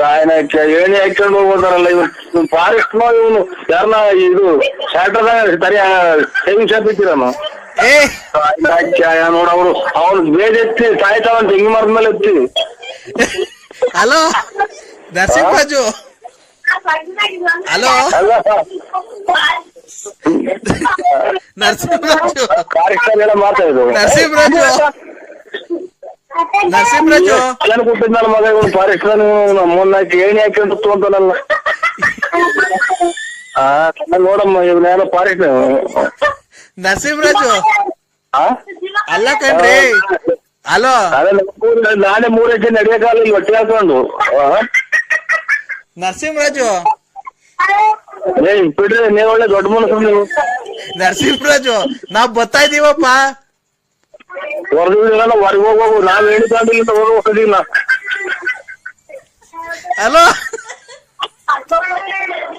ಕಾಯಿನ ಏಣಿ ಹಾಕೊಂಡು ಹೋಗೋದಾರಲ್ಲ ಇವ್ರು? ಫಾರೆಸ್ಟ್ ಇವನು. ಯಾರನ್ನ ಇದು ಶಾರ್ಟರ್ದಾಗ ಸರಿ ಸೇವಿಂಗ್ ಶಾಪ್ ಇಟ್ಟಿರನು? ನೋಡ ಅವರು. ಅವ್ನು ಬೇಜ ಎತ್ತಿ ಸಾಯ್ತಾವಂತ ಹಿಂಗ್ ಮರದ ಮೇಲೆ ಎತ್ತಿ? ಹಲೋ? ಹಲೋ? ನರಸಿಂಹರಾಜು ಫಾರೆಸ್ಟ್ ಎಲ್ಲ ಮಾತಾಡಿದ್ರು ನರಸಿಂಹರಾಜು ನರಸಿಂಹರಾಜು ಅಲ್ಲನ್ ಕೊಟ್ಟಿದ್ನಲ್ಲ ಮಗ ಇವನು ಫಾರೆಸ್ಟ್ ಮೊನ್ನಾಕಿ ಏಣಿ ಹಾಕೊಂಡು ತಗೊಂತಾನಲ್ಲ ಆ ನೋಡಮ್ಮ ಇವನೇನೋ ಫಾರೆಸ್ಟ್ ನರಸಿಂಹರಾಜು ಆ ಅಲ್ಲ ಕಣ್ರಿ ಹಲೋ ಅದನ್ನ ಮೂರ್- ನಾನೇ ಮೂರ್ ಹೆಜ್ಜೆ ನಡೆಯಕ್ಕಾಗಲ್ಲ ಇಲ್ಲಿ ಹೊಟ್ಟೆ ಹಾಕೊಂಡು ಆ? ನರಸಿಂಹರಾಜು ಏಯ್ ಬಿಡ್ರಿ ನೀವ್ ಒಳ್ಳೆ ದೊಡ್ಡ ಮನಸ್ಸು ನೀವು ನರಸಿಂಹರಾಜು ನಾವ್ ಬರ್ತಾ ಇದೀವಪ್ಪ ಹೊರದಿಲ್ಲ ಹೊರಗೆ ಹೋಗು ನಾವ್ ಹೇಳಿದ್ದಾಂಡಿಲ್ಲ ಹೋಗೋದಿಲ್ಲ ಹಲೋ?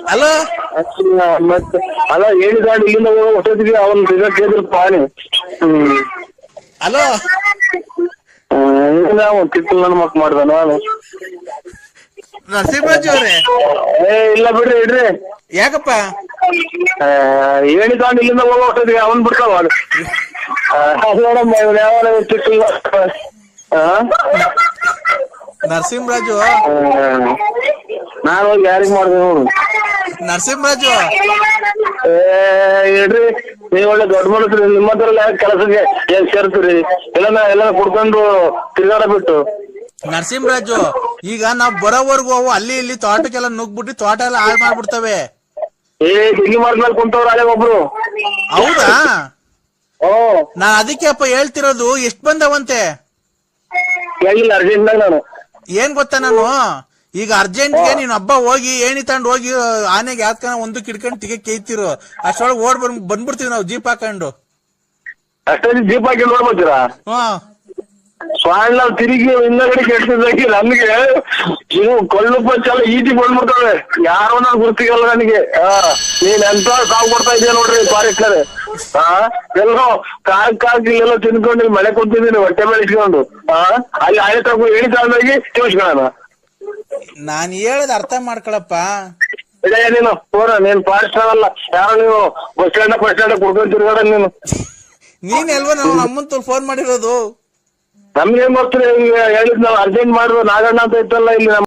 ಹಲೋ? ಮತ್ತೆ ಅಲ್ಲ ಹೇಳಿದಾಂಡ್ ಇಲ್ಲಿಂದ ಅವನ್ ರಿಸಲ್ಟ್ ಕೇಳಿದ್ರಪ್ಪ ನೀ ಹ್ಮ್. ಹಲೋ? ಕಿತ್ತಲ್ ನನ್ನ ಮಕ್ ಮಾಡ್ದ ನಾನು ನರಸಿಂಹರಾಜು ಅವ್ರೆ? ಏ ಇಲ್ಲ ಬಿಡ್ರಿ ಇಡ್ರಿ. ಯಾಕಪ್ಪ? ಹೇಳಿದಾಂಡ್ ಇಲ್ಲಿಂದ ಹೋಗೋ ಅವನ್ ಬಿಡ್ತಾವ ನೋಡಮ್ಮ ಇವ್ನು ನರಸಿಂಹರಾಜು? ನಾನು ಹೋಗಿ ಯಾರಿಗ್ ಮಾಡಿದೆ ನೋಡು? ನರಸಿಂಹರಾಜು? ಏ ಇಡ್ರಿ ನೀವ್ ಒಳ್ಳೆ ದೊಡ್ಡ ಮನುಷ್ಯ ನಿಮ್ಮ ಹತ್ರ ಕೆಲಸಕ್ಕೆ ಏನ್ ಸೇರ್ತೀರಿ? ಎಲ್ಲ ಎಲ್ಲ ಕುಡ್ಕೊಂಡು ತಿರ್ಗಾಡ ಬಿಟ್ಟು. ನರಸಿಂಹರಾಜು ಈಗ ನಾವ್ ಬರೋವರ್ಗು ಅವು ಅಲ್ಲಿ ಇಲ್ಲಿ ತೋಟಕ್ಕೆಲ್ಲ ನುಗ್ಬಿಟ್ಟು ತೋಟ ಎಲ್ಲ ಹಾಳು ಮಾಡ್ಬಿಡ್ತವೆ. ಏ ಡಿಗ್ರಿ ಮಾಡಿದ್ಮೇಲೆ ಕುಂತವ್ರ ಅಲ್ಲೇ ಒಬ್ರು. ಹೌದಾ? ನಾನ್ ಅದಕ್ಕೆ ಅಪ್ಪ ಹೇಳ್ತಿರೋದು ಎಷ್ಟ್ ಬಂದವಂತೆ? ಕೇಳಿಲ್ಲ ಅರ್ಜೆಂಟ್ನಾಗ ನಾನು. ಏನ್ ಗೊತ್ತಾ ನಾನು? ಈಗ ಅರ್ಜೆಂಟ್ಗೆ ನೀನ್ ಹಬ್ಬ ಹೋಗಿ ಏಣಿ ತಗೊಂಡ್ ಹೋಗಿ ಆನೆಗೆ ಯಾತ್ಕನ ಒಂದು ಕಿಡ್ಕೊಂಡು ತಿಗೆ ಕೇಯ್ತಿರು ಅಷ್ಟೊಳಗೆ ಓಡ್ ಬಂದ್ ಬಂದ್ಬಿಡ್ತೀವಿ ನಾವು ಜೀಪ್ ಹಾಕೊಂಡು. ಅಷ್ಟೊಂದು ಜೀಪ್ ಹಾಕಿ ನೋಡ್ಬೋದಿರಾ ಹಾ. ಸ್ವಾಣ ತಿರುಗಿ ಹಿಂದಗಡೆ ಕೆಡ್ತಿದ್ದಾಗಿ ನನ್ಗೆ ಇವು ಕೊಳ್ಳು ಪಂಚೆಲ್ಲ ಈಟಿ ಬಂದ್ಬಿಡ್ತವೆ ಯಾರೋ ನಾನು ಗುರ್ತಿಗಲ್ಲ ನನಗೆ? ನೀನ್ ಎಂತ ಸಾವು ಕೊಡ್ತಾ ಇದೀಯ ನೋಡ್ರಿ ಫಾರೆಸ್ಟರ್ ಆ? ಎಲ್ಲೋ ಕಾಲ್ ಕಾಲ್ ಇಲ್ಲೆಲ್ಲೋ ತಿನ್ಕೊಂಡು ಇಲ್ಲಿ ಮಳೆ ಕುಂತಿದ್ದೀನಿ ಹೊಟ್ಟೆ ಬೆಳೆಸ್ಕೊಂಡು ಆ? ಅಲ್ಲಿ ಆಯ್ತು ಹೇಳಿ ಕಾಲದಾಗಿ ತಿಳಿಸ್ಕೊಳ್ಳೋಣ ನಾನ್ ಹೇಳದ್ ಅರ್ಥ ಮಾಡ್ಕೊಳಪ್ಪ. ಇದೇ ನೀನು ಫೋನ್ ನೀನ್ ಫಾರೆಸ್ಟ್ ಅಲ್ಲ ಯಾರೋ ನೀವು ಬಸ್ ಸ್ಟ್ಯಾಂಡ್ ಬಸ್ ಸ್ಟ್ಯಾಂಡ್ ಕುಡ್ಕೊಂಡು ತಿರ್ಗಾಡ ನೀನು. ನೀನ್ ಎಲ್ವ ನಾವು ನಮ್ಮಂತ ಫೋನ್ ಮಾಡಿರೋದು. ನಮ್ಗೆ ಏನ್ ಗೊತ್ತಿಲ್ಲ ಹೇಳಿದ್ ನಾವು ಅರ್ಜೆಂಟ್ ಮಾಡಿದ್ರು ನಾಗಣ್ಣ ಅಂತ ಇತ್ತಲ್ಲ ಇಲ್ಲಿ ನಮ್ಮ